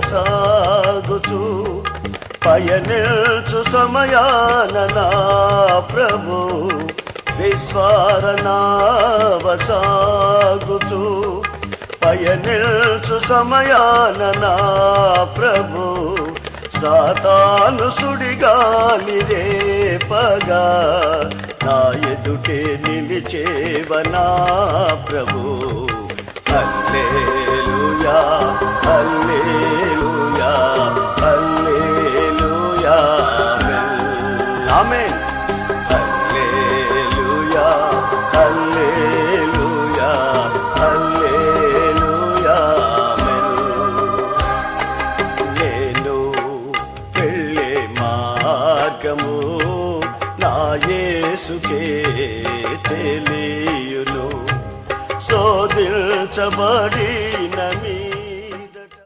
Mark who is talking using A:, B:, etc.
A: సాగుచు పయనిల్చు సమయాన నా ప్రభు. విశ్వారనావసాగుచు పయనిల్చు సమయాన నా ప్రభు. సాతాను సుడిగాలి రేపగా నా ఎదుటే నిలిచేవనా ప్రభు. మార్గము నా తెలియను తెలియును. శోధించబడిన మీ